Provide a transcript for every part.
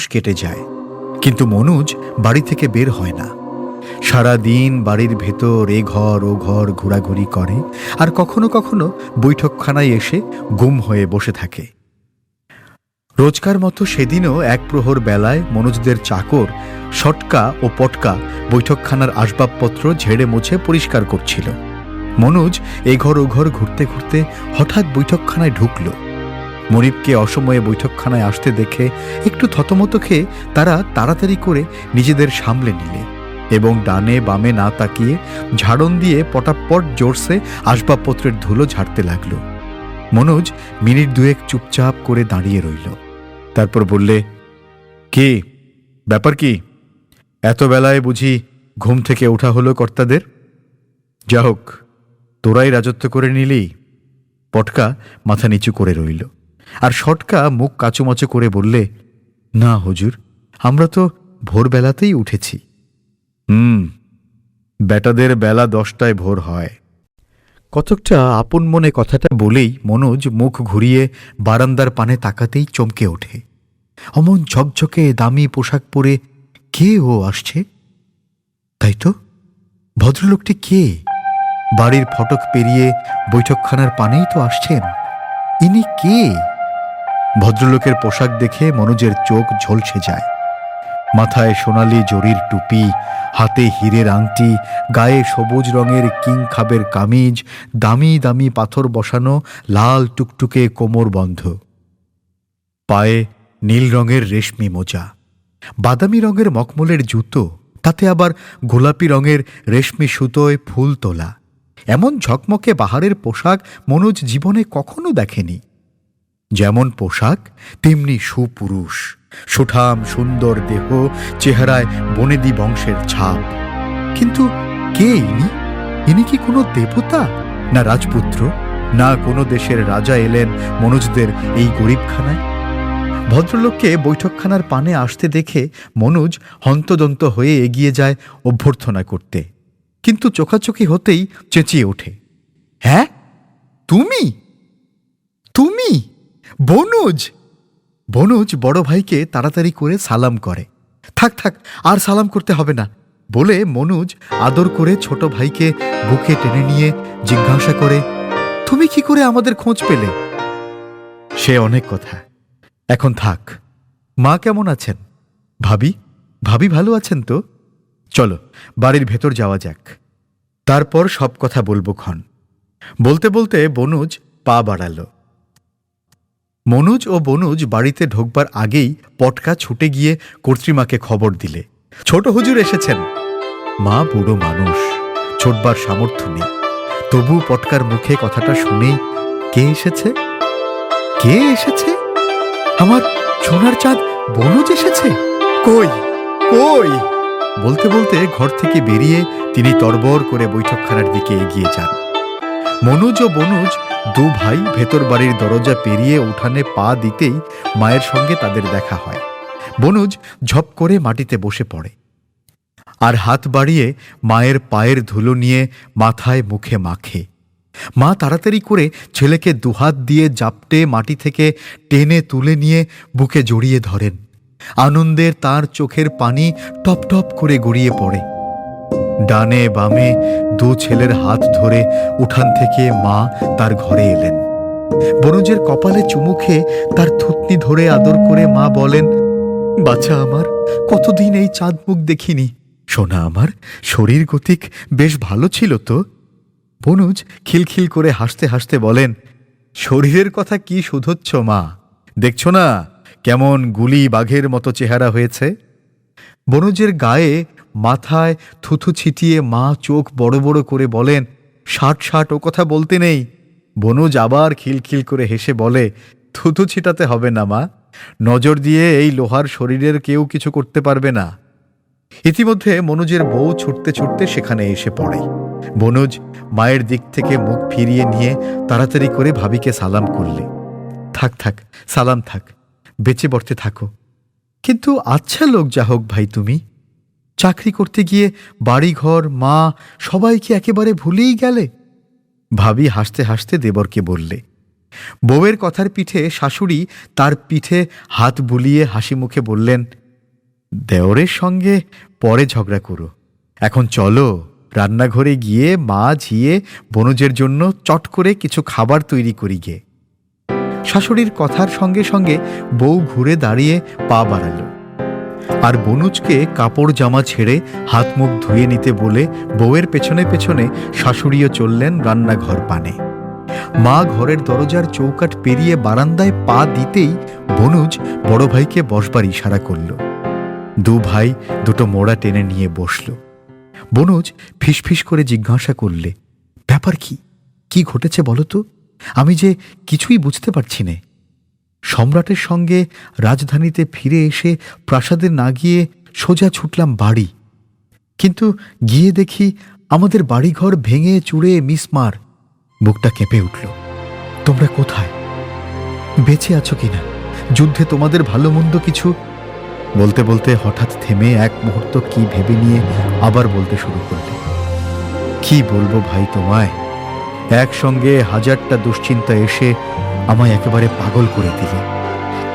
মাস কেটে যায়। কিন্তু মনোজ বাড়ি থেকে বের হয় না। সারা দিন বাড়ির ভেতর এ ঘর ও ঘর ঘোরাঘুরি করে আর কখনো কখনো বৈঠকখানায় এসে গুম হয়ে বসে থাকে। রোজকার মতো সেদিনও এক প্রহর বেলায় মনোজদের চাকর, সটকা ও পটকা বৈঠকখানার আসবাবপত্র ঝেড়ে মুছে পরিষ্কার করছিল। মনোজ এ ঘর ও ঘর ঘুরতে ঘুরতে হঠাৎ বৈঠকখানায় ঢুকল। মনিবকে অসময়ে বৈঠকখানায় আসতে দেখে একটু থতমত খেয়ে তারা তাড়াতাড়ি করে নিজেদের সামলে নিলে এবং ডানে বামে না তাকিয়ে ঝাড়ন দিয়ে পটাপট জোরসে আসবাবপত্রের ধুলো ঝাড়তে লাগল। মনোজ মিনিট দুয়েক চুপচাপ করে দাঁড়িয়ে রইল। তারপর বললে, কি? ব্যাপার কি? এত বেলায় বুঝি ঘুম থেকে ওঠা হলো কর্তাদের? যা হোক তোরাই রাজত্ব করে নিলি। পটকা মাথা নিচু করে রইল। আর শটকা মুখ কাচুমাচু করে বললে, না হুজুর, আমরা তো ভোরবেলাতেই উঠেছি। হুম বেটাদের বেলা দশটায় ভোর হয়। কতকটা আপন মনে কথাটা বলেই মনোজ মুখ ঘুরিয়ে বারান্দার পানে তাকাতেই চমকে ওঠে। অমন ঝকঝকে দামি পোশাক পরে কে ও আসছে? তাই তো? ভদ্রলোকটি কে? বাড়ির ফটক পেরিয়ে বৈঠকখানার পানেই তো আসছেন। ইনি কে? ভদ্রলোকের পোশাক দেখে মনোজের চোখ ঝলসে যায়। মাথায় সোনালি জরির টুপি, হাতে হীরের আংটি, গায়ে সবুজ রঙের কিং খাবের কামিজ, দামি দামি পাথর বসানো লাল টুকটুকে কোমর বন্ধ। পায়ে নীল রঙের রেশমি মোজা। বাদামি রঙের মকমলের জুতো, তাতে আবার গোলাপি রঙের রেশমি সুতোয় ফুল তোলা। এমন ঝকমকে বাহারের পোশাক মনোজ জীবনে কখনো দেখেনি। যেমন পোশাক, তেমনি সুপুরুষ। সুঠাম সুন্দর দেহ চেহারায় বনেদি বংশের ছাপ। কিন্তু কে ইনি? ইনি কি কোনো দেবতা, না রাজপুত্র, না কোনো দেশের রাজা এলেন মনোজদের এই গরিবখানায়? ভদ্রলোককে বৈঠকখানার পানে আসতে দেখে মনোজ হন্তদন্ত হয়ে এগিয়ে যায় অভ্যর্থনা করতে। কিন্তু চোখাচোখি হতেই চেঁচিয়ে ওঠে হ্যাঁ? তুমি? তুমি? বনুজ। বনুজ বড় ভাইকে তাড়াতাড়ি করে সালাম করে। থাক থাক, আর সালাম করতে হবে না। বলে মনুজ আদর করে ছোট ভাইকে বুকে টেনে নিয়ে জিজ্ঞাসা করে, তুমি কি করে আমাদের খোঁজ পেলে? সে অনেক কথা। এখন থাক, মা কেমন আছেন? ভাবি ভাবি ভালো আছেন তো? চলো, বাড়ির ভেতর যাওয়া যাক। তারপর সব কথা বলব ক্ষণ। বলতে বলতে বনুজ পা বাড়ালো। মনোজ ও বনুজ বাড়িতে ঢোকবার আগেই পটকা ছুটে গিয়ে কর্ত্রীমাকে খবর দিলে। ছোট হুজুর এসেছেন। মা, বুড়ো মানুষ, ছোটবার সামর্থ্য নেই। তবু পটকার মুখে কথাটা শুনেই, কে এসেছে? কে এসেছে? আমার সোনার চাঁদ, বনুজ এসেছে? কই কই? বলতে বলতে ঘর থেকে বেরিয়ে তিনি তরবর করে বৈঠকখানার দিকে এগিয়ে যান। মনোজ ও বনুজ দু ভাই ভেতর বাড়ির দরজা পেরিয়ে উঠানে পা দিতেই মায়ের সঙ্গে তাদের দেখা হয়। বনুজ ঝপ করে মাটিতে বসে পড়ে আর হাত বাড়িয়ে মায়ের পায়ের ধুলো নিয়ে মাথায় মুখে মাখে। মা তাড়াতাড়ি করে ছেলেকে দুহাত দিয়ে জাপটে মাটি থেকে টেনে তুলে নিয়ে বুকে জড়িয়ে ধরেন। আনন্দের তার চোখের পানি টপ টপ করে গড়িয়ে পড়ে। ডানে বামে দু ছেলের হাত ধরে উঠান থেকে মা তার ঘরে এলেন। বনুজের কপালে চুমু খেয়ে তার থুতনি ধরে আদর করে মা বলেন, বাছা আমার, কতদিন এই চাঁদ মুখ দেখিনি। সোনা আমার, শরীর গতিক বেশ ভালো ছিল তো। বনুজ খিলখিল করে হাসতে হাসতে বলেন, শরীরের কথা কি শুধোচ্ছ মা? দেখছ না, কেমন গুলি বাঘের মতো চেহারা হয়েছে? বনুজের গায়ে মাথায় থুথু ছিটিয়ে মা চোখ বড় বড় করে বলেন, ষাট ষাট, ও কথা বলতে নেই। বনুজ আবার খিলখিল করে হেসে বলে, থুথু ছিটাতে হবে না মা। নজর দিয়ে এই লোহার শরীরের কেউ কিছু করতে পারবে না। ইতিমধ্যে মনোজের বউ ছুটতে ছুটতে সেখানে এসে পড়ে। বনুজ মায়ের দিক থেকে মুখ ফিরিয়ে নিয়ে তাড়াতাড়ি করে ভাবিকে সালাম করলে, থাক থাক, সালাম থাক, বেঁচে বর্তে থাকো। কিন্তু আচ্ছা লোক যা হোক ভাই তুমি চাকরি করতে গিয়ে বাড়িঘর, মা সবাইকে একেবারে ভুলেই গেলে? ভাবি হাসতে হাসতে দেবরকে বললে, বউয়ের কথার পিঠে শাশুড়ি তার পিঠে হাত বুলিয়ে হাসি মুখে বললেন, দেওরের সঙ্গে পরে ঝগড়া করো। এখন চলো রান্নাঘরে গিয়ে মা, ঝিয়ে, বনুজের জন্য চট করে কিছু খাবার তৈরি করি গে। শাশুড়ির কথার সঙ্গে সঙ্গে বউ ঘুরে দাঁড়িয়ে পা বাড়ালো। আর বনুজকে কাপড় জামা ছেড়ে হাত মুখ ধুয়ে নিতে বলে বউয়ের পেছনে পেছনে শাশুড়িও চললেন রান্নাঘর পানে। মা ঘরের দরজার চৌকাট পেরিয়ে বারান্দায় পা দিতেই বনুজ বড় ভাইকে বসবার ইশারা করল। দু ভাই দুটো মোড়া টেনে নিয়ে বসল। বনুজ ফিসফিস করে জিজ্ঞাসা করলে, ব্যাপার কি? কি ঘটেছে বলো তো? আমি যে কিছুই বুঝতে পারছি নে। সম্রাটের সঙ্গে রাজধানীতে ফিরে এসে প্রাসাদে না গিয়ে সোজা ছুটলাম বাড়ি। কিন্তু গিয়ে দেখি আমাদের বাড়িঘর ভেঙে চুড়ে মিসমার বুকটা কেঁপে উঠল। তোমরা কোথায়? বেঁচে আছো কিনা? যুদ্ধে তোমাদের ভালো মন্দ কিছু? বলতে বলতে হঠাৎ থেমে এক মুহূর্ত কি ভেবে নিয়ে আবার বলতে শুরু করলে। কি বলব ভাই তোমায়? একসঙ্গে হাজারটা দুশ্চিন্তা এসে আমায় একেবারে পাগল করে দিলে।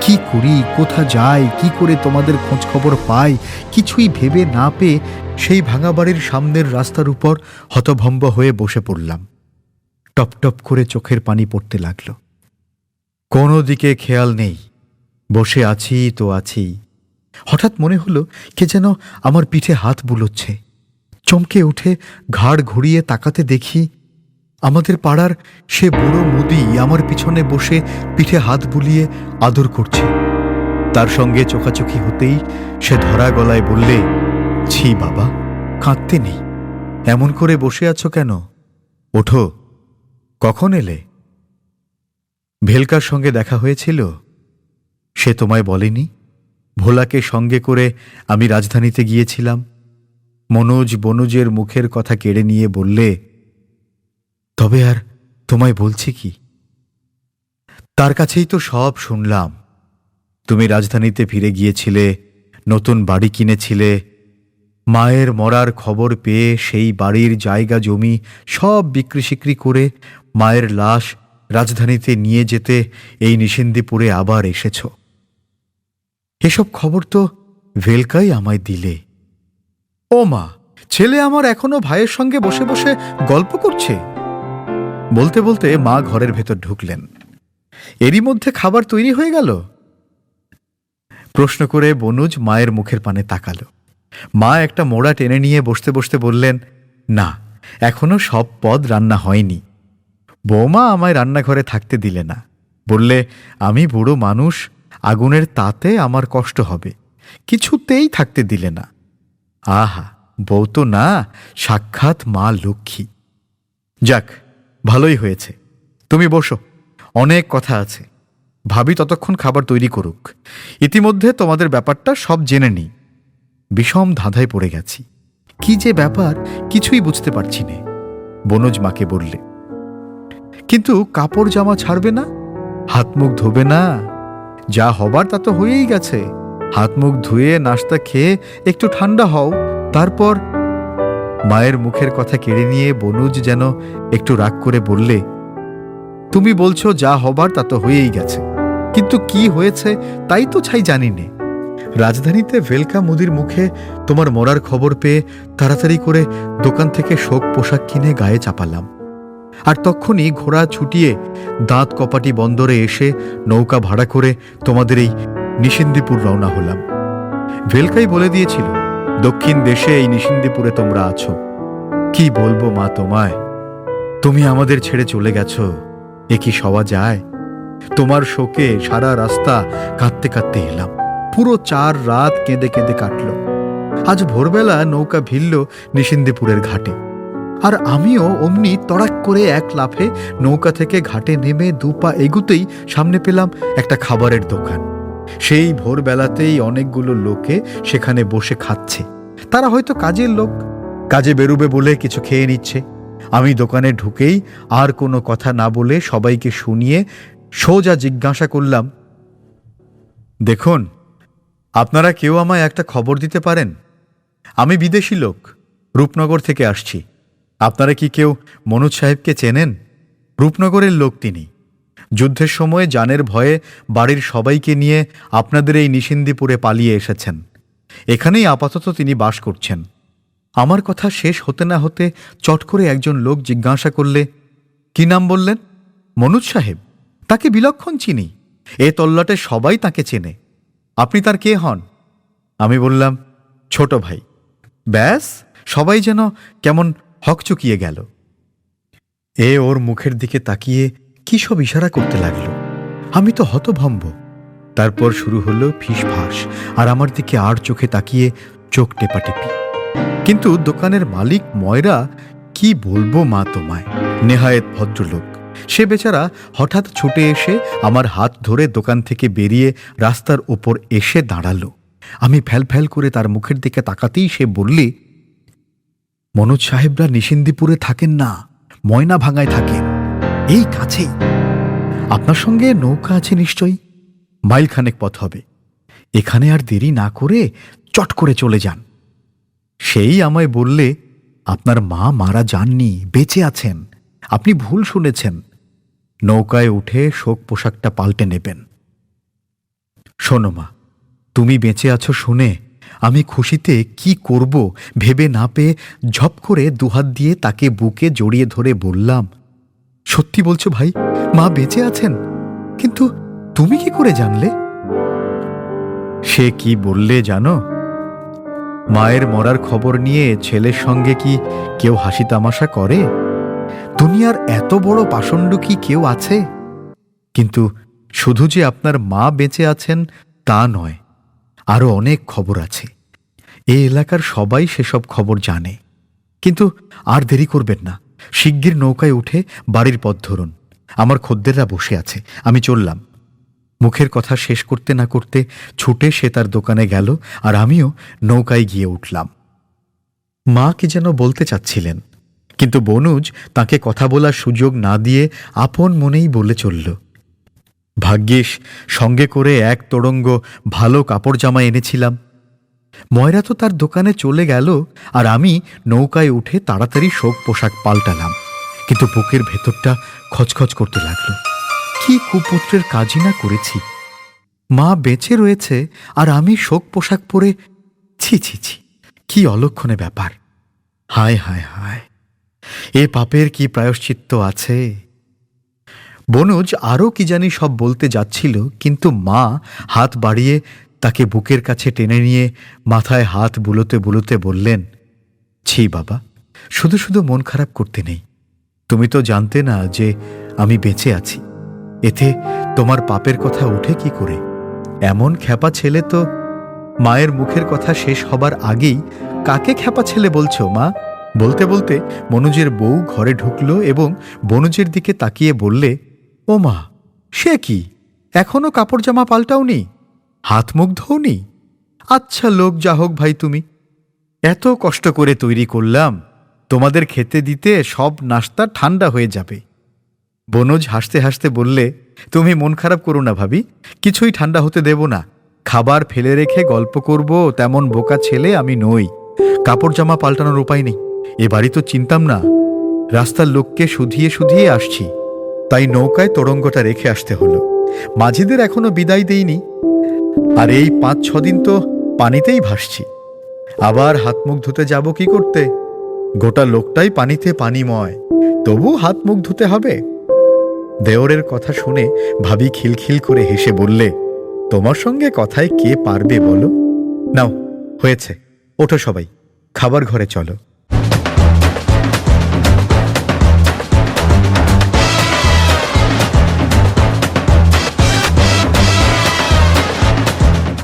কি করি, কোথা যাই, কি করে তোমাদের খোঁজ খবর পাই, কিছুই ভেবে না পেয়ে সেই ভাঙা বাড়ির সামনের রাস্তার উপর হতভম্ব হয়ে বসে পড়লাম। টপ টপ করে চোখের পানি পড়তে লাগল। কোনো দিকে খেয়াল নেই। বসে আছি তো আছি। হঠাৎ মনে হলো কে যেন আমার পিঠে হাত বুলোচ্ছে। চমকে উঠে ঘাড় ঘুরিয়ে তাকাতে দেখি আমাদের পাড়ার সে বুড়ো মুদি আমার পিছনে বসে পিঠে হাত বুলিয়ে আদর করছে। তার সঙ্গে চোখাচোখি হতেই সে ধরা গলায় বললে, ছি বাবা, কাঁদতে নেই। এমন করে বসে আছো কেন? ওঠো। কখন এলে? ভেলকার সঙ্গে দেখা হয়েছিল। সে তোমায় বলেনি। ভোলাকে সঙ্গে করে আমি রাজধানীতে গিয়েছিলাম। মনোজ বনুজের মুখের কথা কেড়ে নিয়ে বললে তবে আর তোমায় বলছি কি? তার কাছেই তো সব শুনলাম। তুমি রাজধানীতে ফিরে গিয়েছিলে, নতুন বাড়ি কিনেছিলে, মায়ের মরার খবর পেয়ে সেই বাড়ির জায়গা জমি সব বিক্রি সিক্রি করে মায়ের লাশ রাজধানীতে নিয়ে যেতে এই নিষিন্দিপুরে আবার এসেছ। এসব খবর তো ভেলকাই আমায় দিলে। ও মা ছেলে আমার এখনও ভাইয়ের সঙ্গে বসে বসে গল্প করছে? বলতে বলতে মা ঘরের ভেতর ঢুকলেন। এরই মধ্যে খাবার তৈরি হয়ে গেল। প্রশ্ন করে বনুজ মায়ের মুখের পানে তাকালো। মা একটা মোড়া টেনে নিয়ে বসতে বসতে বললেন, না, এখনও সব পদ রান্না হয়নি। বৌমা আমায় রান্নাঘরে থাকতে দিলে না। বললে, আমি বুড়ো মানুষ, আগুনের তাতে আমার কষ্ট হবে। কিছুতেই থাকতে দিলে না। আহা, বউ তো না, সাক্ষাৎ মা লক্ষ্মী। যাক ভালোই হয়েছে। তুমি বসো, অনেক কথা আছে। ভাবি ততক্ষণ খাবার তৈরি করুক। ইতিমধ্যে তোমাদের ব্যাপারটা সব জেনে নিই। বিষম ধাঁধায় পড়ে গেছি। কি যে ব্যাপার, কিছুই বুঝতে পারছি নে, বনজ মাকে বললে। কিন্তু কাপড় জামা ছাড়বে না? হাত মুখ ধোবে না? যা হবার তা তো হয়েই গেছে। হাত মুখ ধুয়ে নাস্তা খেয়ে একটু ঠান্ডা হও, তারপর মায়ের মুখের কথা কেড়ে নিয়ে বনুজ যেন একটু রাগ করে বললে, তুমি বলছো যা হবার তা তো হয়েই গেছে। কিন্তু কি হয়েছে তাই তো ছাই জানি নে রাজধানীতে ভেলকা মুদির মুখে তোমার মরার খবর পেয়ে তাড়াতাড়ি করে দোকান থেকে শোক পোশাক কিনে গায়ে চাপালাম। আর তক্ষুনি ঘোড়া ছুটিয়ে দাঁত কপাটি বন্দরে এসে নৌকা ভাড়া করে তোমাদের এই নিষিন্দিপুর রওনা হলাম। ভেলকাই বলে দিয়েছিল দক্ষিণ দেশে এই নিষিন্দিপুরে তোমরা আছো। কি বলব মা তোমায়? তুমি আমাদের ছেড়ে চলে গেছো। এ কি সওয়া যায়? তোমার শোকে সারা রাস্তা কাঁদতে কাঁদতে এলাম। পুরো চার রাত কেঁদে কেঁদে কাটল। আজ ভোরবেলা নৌকা ভিড়ল নিষিন্দিপুরের ঘাটে। আর আমিও অমনি তড়াক করে এক লাফে নৌকা থেকে ঘাটে নেমে দু পা এগুতেই সামনে পেলাম একটা খাবারের দোকান। সেই ভোরবেলাতেই অনেকগুলো লোকে সেখানে বসে খাচ্ছে। তারা হয়তো কাজের লোক। কাজে বেরুবে বলে কিছু খেয়ে নিচ্ছে। আমি দোকানে ঢুকেই আর কোনো কথা না বলে সবাইকে শুনিয়ে সোজা জিজ্ঞাসা করলাম, দেখুন, আপনারা কেউ আমায় একটা খবর দিতে পারেন? আমি বিদেশি লোক, রূপনগর থেকে আসছি। আপনারা কি কেউ মনোজ সাহেবকে চেনেন? রূপনগরের লোক তিনি। যুদ্ধের সময় জানের ভয়ে বাড়ির সবাইকে নিয়ে আপনাদের এই নিশিন্দিপুরে পালিয়ে এসেছেন। এখানেই আপাতত তিনি বাস করছেন। আমার কথা শেষ হতে না হতে চট করে একজন লোক জিজ্ঞাসা করলে, কি নাম বললেন? মনুজ সাহেব। তাকে বিলক্ষণ চিনি। এ তল্লাটে সবাই তাকে চেনে। আপনি তার কে হন? আমি বললাম, ছোট ভাই। ব্যাস, সবাই যেন কেমন হকচকিয়ে গেল। এ ওর মুখের দিকে তাকিয়ে কি সব ইশারা করতে লাগল? আমি তো হতভম্ব। তারপর শুরু হলো ফিসফাস, আর আমার দিকে আর চোখে তাকিয়ে চোখ টেপাটেপি। কিন্তু দোকানের মালিক ময়রা, কি বলব মা তোমায়? নেহায়েত ভদ্রলোক। সে বেচারা হঠাৎ ছুটে এসে আমার হাত ধরে দোকান থেকে বেরিয়ে রাস্তার ওপর এসে দাঁড়াল। আমি ফ্যাল ফ্যাল করে তার মুখের দিকে তাকাতেই সে বললে, মনোজ সাহেবরা নিশিন্দিপুরে থাকেন না ময়না ভাঙায় থাকেন। এই কাছেই। আপনার সঙ্গে নৌকা আছে নিশ্চয়ই? মাইলখানেক পথ হবে। এখানে আর দেরি না করে চট করে চলে যান। সেই আমায় বললে, আপনার মা মারা যাননি, বেঁচে আছেন। আপনি ভুল শুনেছেন। নৌকায় উঠে শোক পোশাকটা পাল্টে নেবেন। শোনো মা, তুমি বেঁচে আছো শুনে আমি খুশিতে কি করব ভেবে না পেয়ে ঝপ করে দুহাত দিয়ে তাকে বুকে জড়িয়ে ধরে বললাম সত্যি বলছো ভাই? মা বেঁচে আছেন। কিন্তু তুমি কি করে জানলে? সে কি বললে জানো? মায়ের মরার খবর নিয়ে ছেলের সঙ্গে কি কেউ হাসি তামাশা করে? দুনিয়ার এত বড় পাষণ্ড কি কেউ আছে? কিন্তু শুধু যে আপনার মা বেঁচে আছেন তা নয় আরও অনেক খবর আছে। এই এলাকার সবাই সেসব খবর জানে। কিন্তু আর দেরি করবেন না। শিগগির নৌকায় উঠে বাড়ির পথ ধরুন। আমার খদ্দেররা বসে আছে, আমি চললাম। মুখের কথা শেষ করতে না করতে ছুটে সে তার দোকানে গেল আর আমিও নৌকায় গিয়ে উঠলাম। মা কি যেন বলতে চাচ্ছিলেন, কিন্তু বনুজ তাকে কথা বলার সুযোগ না দিয়ে আপন মনেই বলে চলল, ভাগ্যিস, সঙ্গে করে এক তোড়ঙ্গ ভালো কাপড় জামা এনেছিলাম। ময়রা তো তার দোকানে চলে গেল, আর আমি নৌকায় উঠে তাড়াতাড়ি শোক পোশাক পাল্টালাম। কিন্তু বুকের ভেতরটা খচখচ করতে লাগল। কি কুপুত্রের কাজই না করেছি? মা বেঁচে রয়েছে, আর আমি শোক পোশাক পরে ছি ছি ছি, কি অলক্ষণে ব্যাপার। হায় হায় হায়, এ পাপের কি প্রায়শ্চিত্ত আছে? বনুজ আরও কি জানি সব বলতে যাচ্ছিল, কিন্তু মা হাত বাড়িয়ে তাকে বুকের কাছে টেনে নিয়ে মাথায় হাত বুলোতে বুলোতে বললেন, ছি বাবা, শুধু শুধু মন খারাপ করতে নেই। তুমি তো জানতে না যে আমি বেঁচে আছি। এতে তোমার পাপের কথা উঠে কি করে? এমন খ্যাপা ছেলে তো মায়ের মুখের কথা শেষ হবার আগেই কাকে খ্যাপা ছেলে বলছো মা? বলতে বলতে মনোজের বউ ঘরে ঢুকলো এবং বনুজের দিকে তাকিয়ে বললে, ও মা, সে কি? এখনও কাপড় জামা পাল্টাওনি? হাত মুখ ধোনি আচ্ছা লোক, যা হোক ভাই তুমি। এত কষ্ট করে তৈরি করলাম, তোমাদের খেতে দিতে সব নাস্তা ঠান্ডা হয়ে যাবে। বনজ হাসতে হাসতে বললে, তুমি মন খারাপ করো না ভাবি, কিছুই ঠান্ডা হতে দেব না। খাবার ফেলে রেখে গল্প করব, তেমন বোকা ছেলে আমি নই। কাপড় জামা পাল্টানোর উপায় নেই। এ বাড়ি তো চিনতাম না। রাস্তার লোককে শুধিয়ে শুধিয়ে আসছি। তাই নৌকায় তোরঙ্গটা রেখে আসতে হলো। মাঝিদের এখনও বিদায় দেইনি। আর এই পাঁচ ছদিন তো পানিতেই ভাসছি। আবার হাত মুখ ধুতে যাব কি করতে? গোটা লোকটাই পানিতে পানিময়। তবু হাত মুখ ধুতে হবে? দেওরের কথা শুনে ভাবি খিলখিল করে হেসে বললে, তোমার সঙ্গে কথায় কে পারবে বলো? নাও, হয়েছে। ওঠো সবাই। খাবার ঘরে চলো।